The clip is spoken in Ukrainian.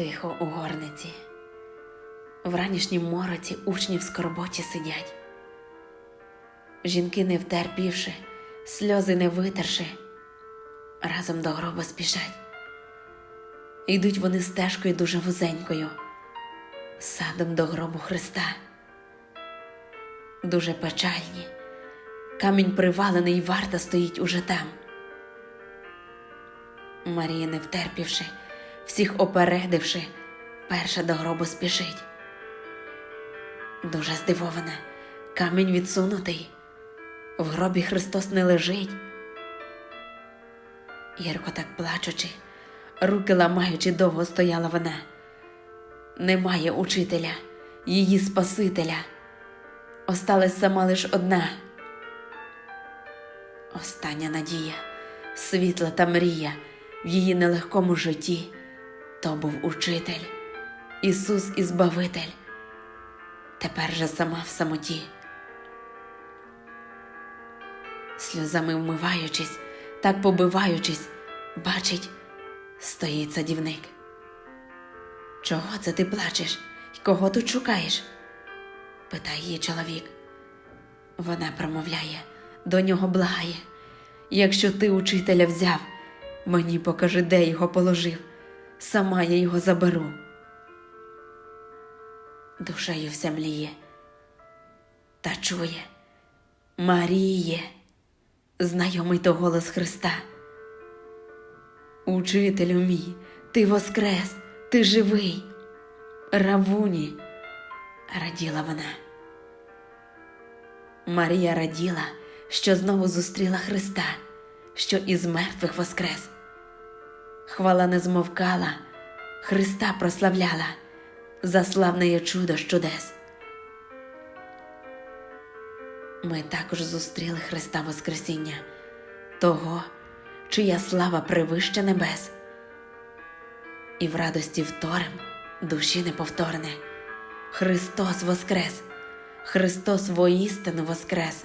Тихо у горниці. В ранішнім мороці учні в скорботі сидять. Жінки, не втерпівши, сльози не витерши, разом до гроба спішать. Йдуть вони стежкою дуже вузенькою, садом до гробу Христа. Дуже печальні, камінь привалений, варта стоїть уже там. Марія, не втерпівши, всіх опередивши, перша до гробу спішить. Дуже здивована, камінь відсунутий, в гробі Христос не лежить. Єрко так плачучи, руки ламаючи, довго стояла вона. Немає учителя, її Спасителя. Осталась сама лиш одна. Остання надія, світла та мрія в її нелегкому житті. То був учитель, Ісус і Збавитель. Тепер же сама в самоті. Сльозами вмиваючись, так побиваючись, бачить, стоїть садівник. Чого це ти плачеш? І кого тут шукаєш? питає її чоловік. Вона промовляє, до нього благає. Якщо ти учителя взяв, мені покажи, де його положив, сама я його заберу. Душею вся мліє, та чує Маріє, знайомий то голос Христа. Учителю мій, ти воскрес, ти живий, Равуні, раділа вона. Марія раділа, що знову зустріла Христа, що із мертвих воскрес. Хвала не змовкала, Христа прославляла за славне чудо з чудес. Ми також зустріли Христа Воскресіння, того, чия слава превища небес, і в радості вторим душі неповторне. Христос Воскрес, Христос воістину Воскрес.